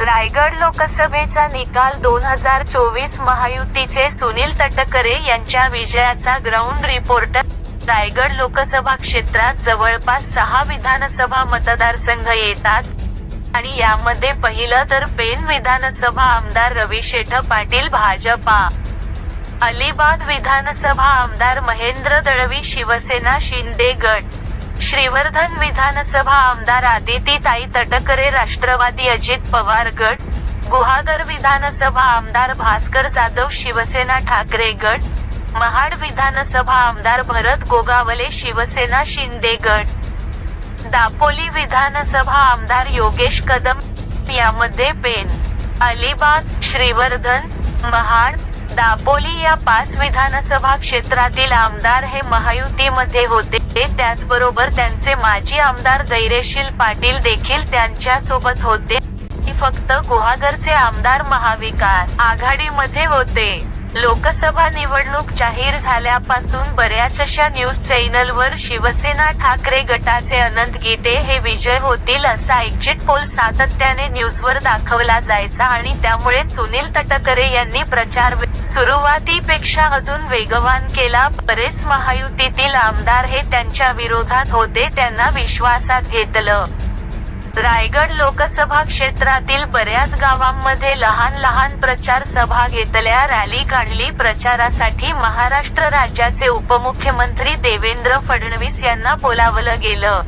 रायगड लोकसभेचा निकाल दोन हजार चोवीस महायुतीचे सुनील तटकरे यांच्या विजयाचा ग्राउंड रिपोर्टर रायगड लोकसभा क्षेत्रात जवळपास सहा विधानसभा मतदारसंघ येतात. आणि यामध्ये पहिलं तर पेन विधानसभा आमदार रवी शेठ पाटील भाजपा. अलिबाग विधानसभा आमदार महेंद्र दळवी शिवसेना शिंदे गट. श्रीवर्धन विधानसभा आमदार आदितीताई तटकरे राष्ट्रवादी अजित पवार गट गुहागर विधानसभा आमदार भास्कर जाधव शिवसेना ठाकरे गट महाड विधानसभा आमदार भरत गोगावले शिवसेना शिंदे गट. दापोली विधानसभा आमदार योगेश कदम यामध्ये पेन. अलिबाग श्रीवर्धन महाड दापोली या पाच विधानसभा क्षेत्रातील आमदार हे महायुतीमध्ये होते. त्याचबरोबर त्यांचे माजी आमदार धैर्यशील पाटील देखील त्यांच्यासोबत होते फक्त गुहागरचे आमदार महाविकास आघाडीमध्ये होते. लोकसभा निवडणूक जाहीर झाल्यापासून बऱ्याच अशा न्यूज चॅनलवर शिवसेना ठाकरे गटाचे अनंत गीते हे विजय होतील असा एक्झिट पोल सातत्याने न्यूजवर दाखवला जायचा आणि त्यामुळे सुनील तटकरे यांनी प्रचार वे- सुरुवातीपेक्षा अजून वेगवान केला. बरेच महायुतीतील आमदार हे त्यांच्या विरोधात होते त्यांना विश्वासात घेतलं. रायगड लोकसभा क्षेत्रातील बऱ्याच गावांमध्ये लहान लहान प्रचार सभा घेतल्या रॅली काढली. प्रचारासाठी महाराष्ट्र राज्याचे उपमुख्यमंत्री देवेंद्र फडणवीस यांना बोलावलं गेलं.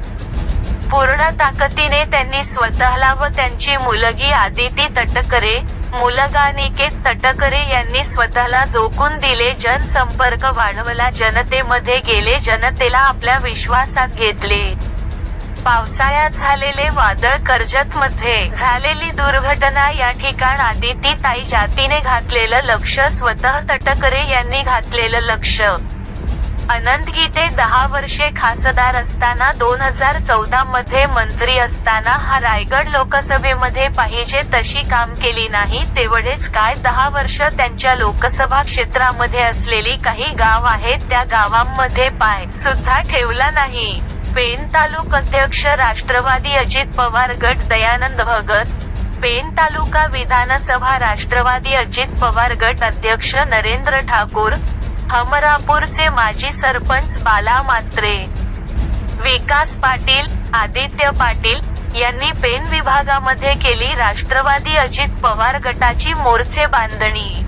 पूर्ण ताकदीने त्यांनी स्वतःला व त्यांची मुलगी आदिती तटकरे मुलगा निकेत तटकरे यांनी स्वतःला झोकून दिले. जनसंपर्क वाढवला. जनतेमध्ये गेले. जनतेला आपल्या विश्वासात घेतले. पावसाळ्यात झालेले वादळ कर्जत मध्ये झालेली दुर्घटना या ठिकाण आदिती ताई जातीने घातलेलं लक्ष. स्वतः तटकरे यांनी घातलेलं लक्ष. अनंत गीते दहा वर्षे खासदार असताना दोन हजार चौदा मध्ये मंत्री असताना हा रायगड लोकसभेमध्ये पाहिजे तशी काम केली नाही तेवढेच काय दहा वर्ष त्यांच्या लोकसभा क्षेत्रामध्ये असलेली काही गाव आहेत त्या गावांमध्ये पाय सुद्धा ठेवला नाही. पेन तालुक अध्यक्ष राष्ट्रवादी अजित पवार गट दयानंद भगत पेन तालुका विधानसभा राष्ट्रवादी अजित पवार गट अध्यक्ष नरेंद्र ठाकूर हमरापूरचे माजी सरपंच बाला मात्रे. विकास पाटील आदित्य पाटील यांनी पेन विभागामध्ये केली राष्ट्रवादी अजित पवार गटाची मोर्चे बांधणी.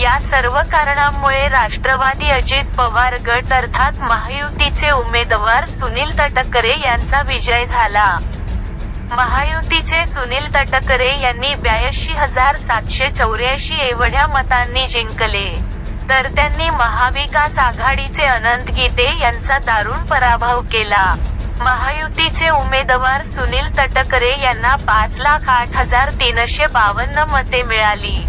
या सर्व कारणांमुळे राष्ट्रवादी अजित पवार गट अर्थात महायुतीचे उमेदवार सुनील तटकरे यांचा विजय झाला. महायुतीचे सुनील तटकरे यांनी ब्याऐंशी हजार सातशे चौऱ्याऐंशी एवढ्या मतांनी जिंकले. तर त्यांनी महाविकास आघाडीचे अनंत गीते यांचा दारुण पराभव केला. महायुतीचे उमेदवार सुनील तटकरे यांना पाच लाख आठ हजार तीनशे बावन्न मते मिळाली.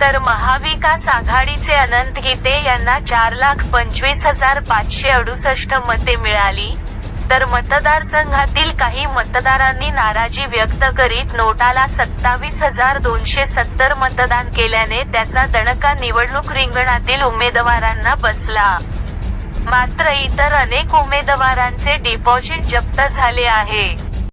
तर महाविकास आघाडीचे अनंत गीते यांना चार लाख पंचवीस हजार पाचशे अडुसष्ट मते मिळाली. तर मतदारसंघातील काही मतदारांनी नाराजी व्यक्त करीत नोटाला सत्तावीस हजार दोनशे सत्तर मतदान केल्याने त्याचा दणका निवडणूक रिंगणातील उमेदवारांना बसला. मात्र इतर अनेक उमेदवारांचे डिपॉझिट जप्त झाले आहे.